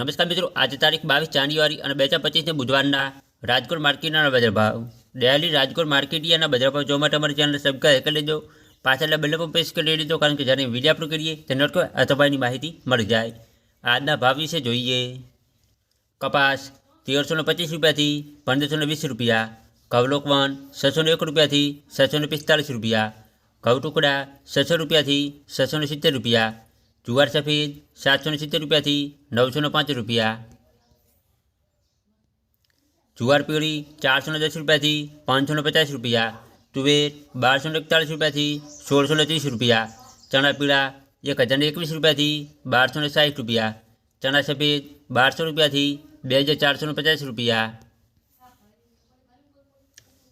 નમસ્કાર મિત્રો, આજે તારીખ બાવીસ જાન્યુઆરી અને બે હજાર પચીસને બુધવારના રાજકોટ માર્કેટના બજાર ભાવ. ડેલી રાજકોટ માર્કેટિયાના બજાર ભાવ જોવા માટે અમારી ચેનલ સબસ્ક્રાઈબ કરી લેજો. પાછળના બેલ પર પ્રેસ કરી લેજો, કારણ કે જ્યારે વીડિયો અપલોડ કરીએ તેને અથવાની માહિતી મળી જાય. આજના ભાવ વિશે જોઈએ. કપાસ તેરસો ને પચીસ રૂપિયાથી પંદરસો ને વીસ રૂપિયા. કવલોકવન છસો ને એક રૂપિયાથી છસો ને પિસ્તાલીસ રૂપિયા. ઘઉં ટુકડા છસો રૂપિયાથી છસો ને સિત્તેર રૂપિયા. જુવાર સફેદ સાતસો ને સિત્તેર રૂપિયાથી નવસો ને પાંચ રૂપિયા જુવાર પીળી ચારસો ને દસ રૂપિયાથી પાંચસો ને પચાસ રૂપિયા તુવેર બારસો ને એકતાળીસ રૂપિયાથી સોળસો ને ત્રીસ રૂપિયા ચણા પીળા એક હજાર ને એકવીસ રૂપિયાથી બારસો ને સાઠ રૂપિયા ચણા સફેદ બારસો રૂપિયાથી બે હજાર ચારસો ને પચાસ રૂપિયા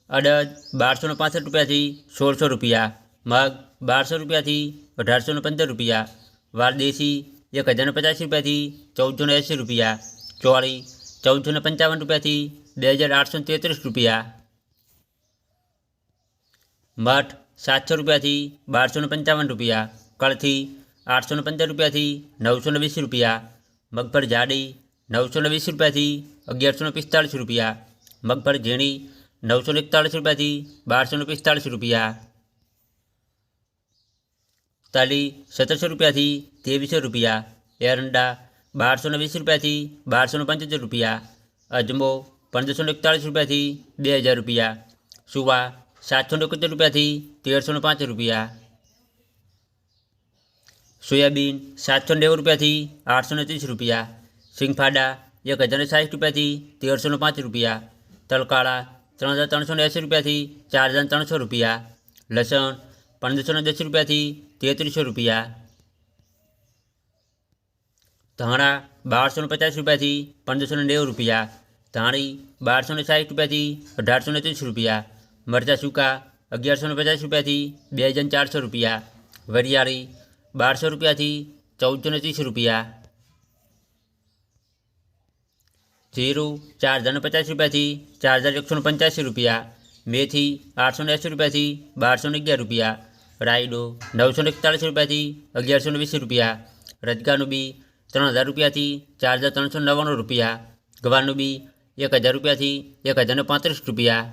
અડદ બારસો ને પાસઠ રૂપિયાથી સોળસો રૂપિયા મગ બારસો રૂપિયાથી અઢારસો ને પંદર રૂપિયા વારદેશી એક હજાર ને પચાસ રૂપિયાથી ચૌદસો ને એંસી રૂપિયા ચોળી ચૌદસો ને પંચાવન રૂપિયાથી બે હજાર આઠસો ને તેત્રીસ રૂપિયા મઠ સાતસો રૂપિયાથી બારસો ને પંચાવન રૂપિયા કળથી આઠસો ને પંદર રૂપિયાથી નવસો ને વીસ રૂપિયા મગફળ જાડી નવસો ને વીસ રૂપિયાથી અગિયારસો ને પિસ્તાળીસ રૂપિયા મગફળ ઝીણી નવસો ને એકતાળીસ રૂપિયાથી બારસો ને પિસ્તાળીસ રૂપિયા તલી સત્તરસો રૂપિયાથી ત્રેવીસો રૂપિયા એરંડા બારસો ને વીસ રૂપિયાથી બારસો ને પંચોતેર રૂપિયા અજમો પંદરસો ને એકતાળીસ રૂપિયાથી બે હજાર રૂપિયા સુવા સાતસો ને એકોતેર રૂપિયાથી તેરસો ને પાંચ રૂપિયા સોયાબીન સાતસો નેવું રૂપિયાથી આઠસો ને ત્રીસ રૂપિયા સિંગફાડા એક હજાર ને સાઠ રૂપિયાથી તેરસો ને પાંચ રૂપિયા તલકાળા ત્રણ હજાર ત્રણસો ને એંસી રૂપિયાથી ચાર હજાર ત્રણસો રૂપિયા લસણ પંદરસો ને દસ રૂપિયાથી તેત્રીસો રૂપિયા ધાણા બારસો ને પચાસ રૂપિયાથી પંદરસો ને નેવું રૂપિયા ધાણી બારસો ને સાઠ રૂપિયાથી અઢારસો ને ત્રીસ રૂપિયા મરચાં સૂકા અગિયારસો ને પચાસ રૂપિયાથી બે હજાર ચારસો રૂપિયા વરિયાળી બારસો રૂપિયાથી ચૌદસો ને ત્રીસ રૂપિયા જીરું ચાર હજાર ને પચાસ રૂપિયાથી ચાર હજાર એકસો ને પંચ્યાસી રૂપિયા મેથી આઠસો ને એંસી રૂપિયાથી બારસો ને અગિયાર રૂપિયા રાયડો નવસો એકતાળીસ રૂપિયાથી અગિયારસો વીસ રૂપિયા, રજગાનું બી ત્રણ હજાર રૂપિયાથી ચાર હજાર ત્રણસો નવ્વાણું રૂપિયા, ગવાનું બી એક હજાર રૂપિયાથી એક હજાર ને પાંત્રીસ રૂપિયા.